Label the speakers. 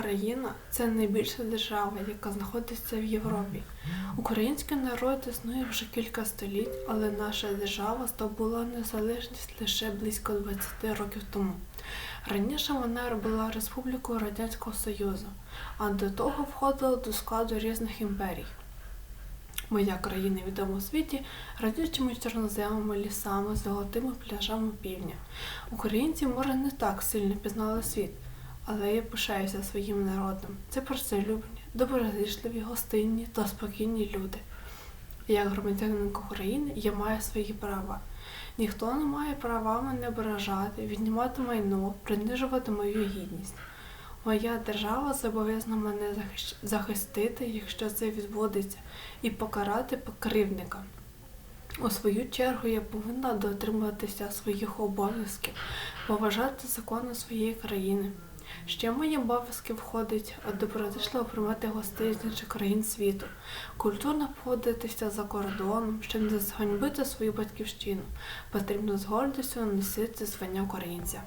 Speaker 1: Україна це найбільша держава, яка знаходиться в Європі. Український народ існує вже кілька століть, але наша держава здобула незалежність лише близько 20 років тому. Раніше вона була республікою Радянського Союзу, а до того входила до складу різних імперій. Моя країна відома у світі радючими чорноземами, лісами, золотими пляжами півдня. Українці, може, не так сильно пізнали світ, але я пишаюся своїм народом. Це працелюбні, доброзичливі, гостинні та спокійні люди. Як громадянин України я маю свої права. Ніхто не має права мене ображати, віднімати майно, принижувати мою гідність. Моя держава зобов'язана мене захистити, якщо це відбудеться, і покарати покривника. У свою чергу я повинна дотримуватися своїх обов'язків, поважати закони своєї країни. Ще в мої обов'язки входить добродушно приймати гостей з інших країн світу, культурно поводитися за кордоном, щоб не зганьбити свою батьківщину. Потрібно з гордістю носити звання українця.